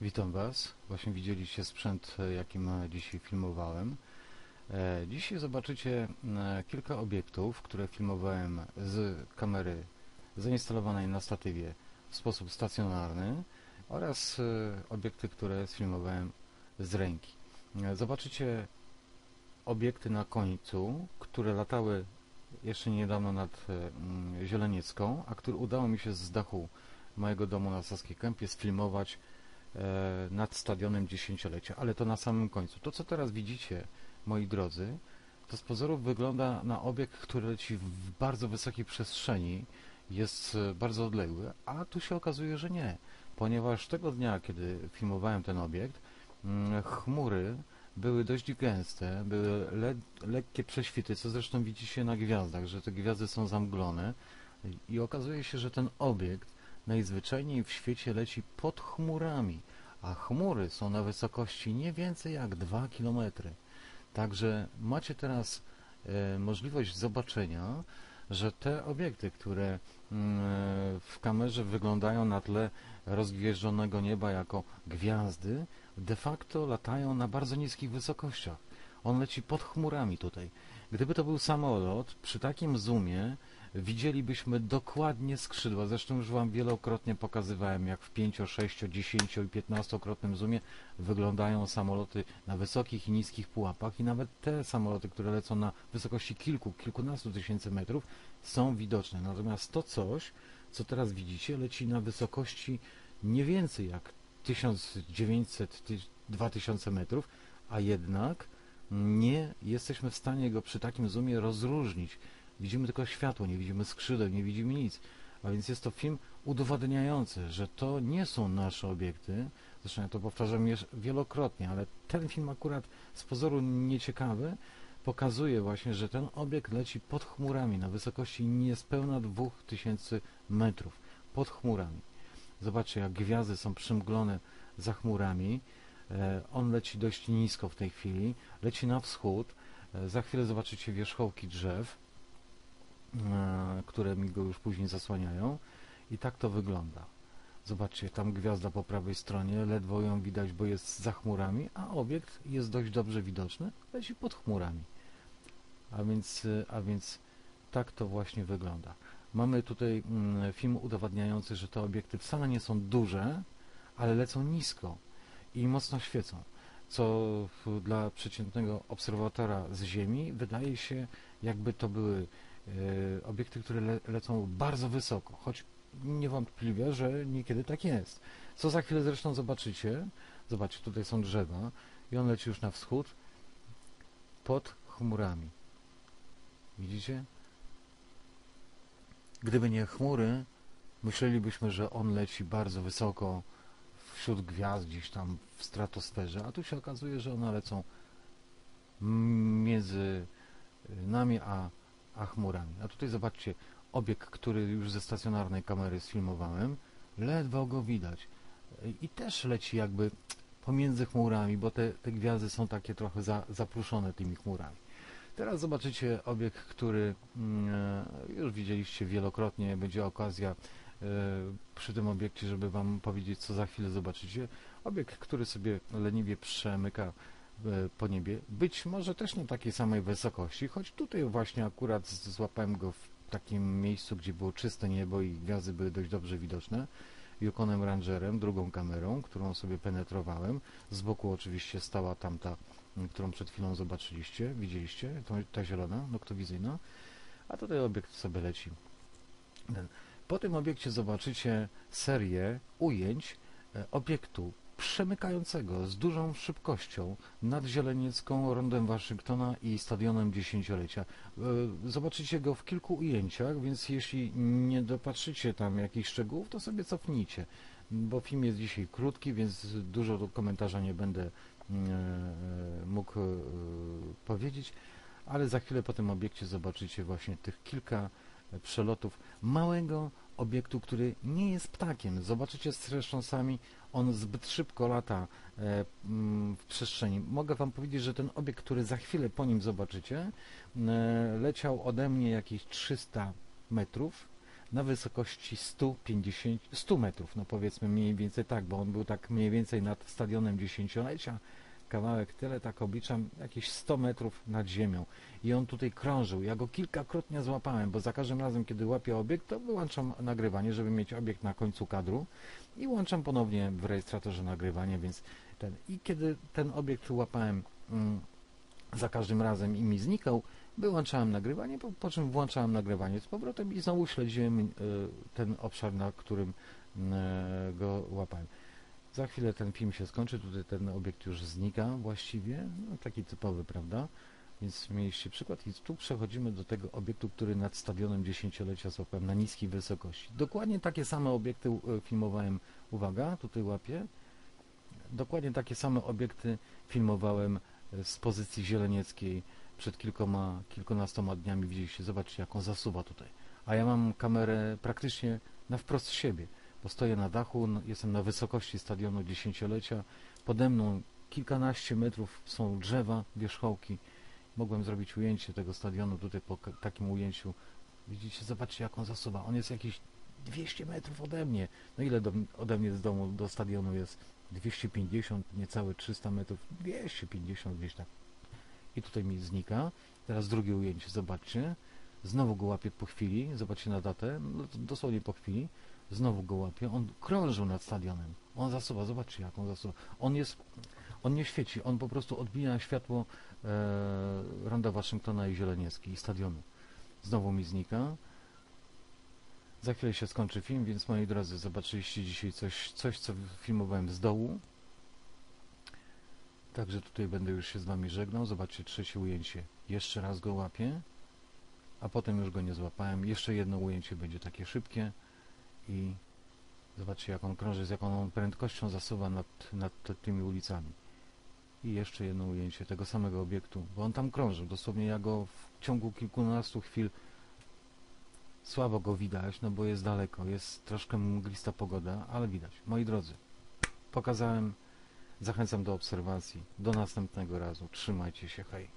Witam Was. Właśnie widzieliście sprzęt, e, jakim e, dzisiaj filmowałem. E, Dzisiaj zobaczycie kilka obiektów, które filmowałem z kamery zainstalowanej na statywie w sposób stacjonarny oraz obiekty, które sfilmowałem z ręki. Zobaczycie obiekty na końcu, które latały jeszcze niedawno nad mm, Zieleniecką, a które udało mi się z dachu mojego domu na Saskiej Kępie sfilmować nad stadionem dziesięciolecia, ale to na samym końcu. To, co teraz widzicie, moi drodzy, to z pozoru wygląda na obiekt, który leci w bardzo wysokiej przestrzeni, jest e, bardzo odległy, a tu się okazuje, że nie, ponieważ tego dnia, kiedy filmowałem ten obiekt, mm, chmury były dość gęste, były le lekkie prześwity, co zresztą widzicie na gwiazdach, że te gwiazdy są zamglone. I okazuje się, że ten obiekt najzwyczajniej w świecie leci pod chmurami, a chmury są na wysokości nie więcej jak 2 km. Także macie teraz e, możliwość zobaczenia, że te obiekty, które mm, w kamerze wyglądają na tle rozgwieżdżonego nieba jako gwiazdy, de facto latają na bardzo niskich wysokościach. On leci pod chmurami tutaj. Gdyby to był samolot, przy takim zoomie widzielibyśmy dokładnie skrzydła. Zresztą już Wam wielokrotnie pokazywałem, jak w 5, 6, 10 i 15-krotnym zoomie wyglądają samoloty na wysokich i niskich pułapach i nawet te samoloty, które lecą na wysokości kilku, kilkunastu tysięcy metrów są widoczne. Natomiast to coś, co teraz widzicie, leci na wysokości nie więcej jak 1900, 2000 metrów, a jednak nie jesteśmy w stanie go przy takim zoomie rozróżnić. Widzimy tylko światło, nie widzimy skrzydeł, nie widzimy nic. A więc jest to film udowadniający, że to nie są nasze obiekty. Zresztą ja to powtarzam już wielokrotnie, ale ten film akurat z pozoru nieciekawy pokazuje właśnie, że ten obiekt leci pod chmurami na wysokości niespełna 2000 metrów. Pod chmurami. Zobaczcie, jak gwiazdy są przymglone za chmurami. E, On leci dość nisko w tej chwili, leci na wschód. E, Za chwilę zobaczycie wierzchołki drzew, które mi go już później zasłaniają. I tak to wygląda. Zobaczcie, tam gwiazda po prawej stronie, ledwo ją widać, bo jest za chmurami, a obiekt jest dość dobrze widoczny, leci pod chmurami. A więc, e, a więc tak to właśnie wygląda. Mamy tutaj mm, film udowadniający, że te obiekty wcale nie są duże, ale lecą nisko i mocno świecą, co dla przeciętnego obserwatora z Ziemi wydaje się, jakby to były e, obiekty, które le, lecą bardzo wysoko, choć niewątpliwie, że niekiedy tak jest. Co za chwilę zresztą zobaczycie. Zobaczcie, tutaj są drzewa i on leci już na wschód pod chmurami. Widzicie? Gdyby nie chmury, myślelibyśmy, że on leci bardzo wysoko wśród gwiazd, gdzieś tam w stratosferze, a tu się okazuje, że one lecą między nami a, a chmurami. A tutaj zobaczcie, obiekt, który już ze stacjonarnej kamery sfilmowałem, ledwo go widać. I też leci jakby pomiędzy chmurami, bo te, te gwiazdy są takie trochę za, zapruszone tymi chmurami. Teraz zobaczycie obiekt, który mm, e, już widzieliście wielokrotnie, będzie okazja e, przy tym obiekcie, żeby Wam powiedzieć, co za chwilę zobaczycie. Obiekt, który sobie leniwie przemyka po niebie, być może też na takiej samej wysokości, choć tutaj właśnie akurat złapałem go w takim miejscu, gdzie było czyste niebo i gwiazdy były dość dobrze widoczne. Yukonem Rangerem, drugą kamerą, którą sobie penetrowałem. Z boku oczywiście stała tamta, którą przed chwilą zobaczyliście, widzieliście, ta zielona, noktowizyjna. A tutaj obiekt sobie leci. Po tym obiekcie zobaczycie serię ujęć e, obiektu przemykającego z dużą szybkością nad Zieleniecką, rondem Waszyngtona i stadionem dziesięciolecia. E, Zobaczycie go w kilku ujęciach, więc jeśli nie dopatrzycie tam jakichś szczegółów, to sobie cofnijcie, bo film jest dzisiaj krótki, więc dużo do komentarza nie będę mm, e, mógł e, powiedzieć, ale za chwilę po tym obiekcie zobaczycie właśnie tych kilka e, przelotów małego obiektu, który nie jest ptakiem. Zobaczycie zresztą sami, on zbyt szybko lata e, mm, w przestrzeni. Mogę Wam powiedzieć, że ten obiekt, który za chwilę po nim zobaczycie, e, leciał ode mnie jakieś 300 metrów, na wysokości 150, 100 metrów, no powiedzmy mniej więcej tak, bo on był tak mniej więcej nad stadionem dziesięciolecia, kawałek tyle, tak obliczam, jakieś 100 metrów nad ziemią. I on tutaj krążył. Ja go kilkakrotnie złapałem, bo za każdym razem, kiedy łapię obiekt, to wyłączam nagrywanie, żeby mieć obiekt na końcu kadru i łączam ponownie w rejestratorze nagrywanie, więc ten. I kiedy ten obiekt łapałem mm, za każdym razem i mi znikał, wyłączałem nagrywanie, po, po czym włączałem nagrywanie z powrotem i znowu śledziłem y, ten obszar, na którym y, go łapałem. Za chwilę ten film się skończy, tutaj ten obiekt już znika właściwie, no, taki typowy, prawda? Więc mieliście przykład i tu przechodzimy do tego obiektu, który nad stadionem dziesięciolecia złapałem na niskiej wysokości. Dokładnie takie same obiekty e, filmowałem, uwaga, tutaj łapię, dokładnie takie same obiekty filmowałem e, z pozycji zielenieckiej przed kilkoma, kilkunastoma dniami. Widzieliście, zobaczcie jaką zasuwa tutaj. A ja mam kamerę praktycznie na wprost siebie, bo stoję na dachu, jestem na wysokości stadionu dziesięciolecia, pode mną kilkanaście metrów są drzewa, wierzchołki. Mogłem zrobić ujęcie tego stadionu tutaj po takim ujęciu. Widzicie, zobaczcie jaką zasuwa. On jest jakieś 200 metrów ode mnie. No ile do, ode mnie z domu do stadionu jest? 250, niecałe 300 metrów. 250 gdzieś tak. I tutaj mi znika. Teraz drugie ujęcie, zobaczcie. Znowu go łapię po chwili. Zobaczcie na datę. No, dosłownie po chwili. Znowu go łapię. On krążył nad stadionem. On zasuwa. Zobaczcie jak on zasuwa. On jest... On nie świeci. On po prostu odbija światło e, Ronda Waszyngtona i Zielenieckiej i stadionu. Znowu mi znika. Za chwilę się skończy film, więc moi drodzy, zobaczyliście dzisiaj coś, coś co filmowałem z dołu. Także tutaj będę już się z Wami żegnał. Zobaczcie trzecie ujęcie. Jeszcze raz go łapię, a potem już go nie złapałem. Jeszcze jedno ujęcie będzie takie szybkie i zobaczcie jak on krąży, z jaką prędkością zasuwa nad, nad tymi ulicami. I jeszcze jedno ujęcie tego samego obiektu, bo on tam krążył. Dosłownie ja go w ciągu kilkunastu chwil słabo go widać, no bo jest daleko, jest troszkę mglista pogoda, ale widać. Moi drodzy, pokazałem, zachęcam do obserwacji. Do następnego razu. Trzymajcie się, hej.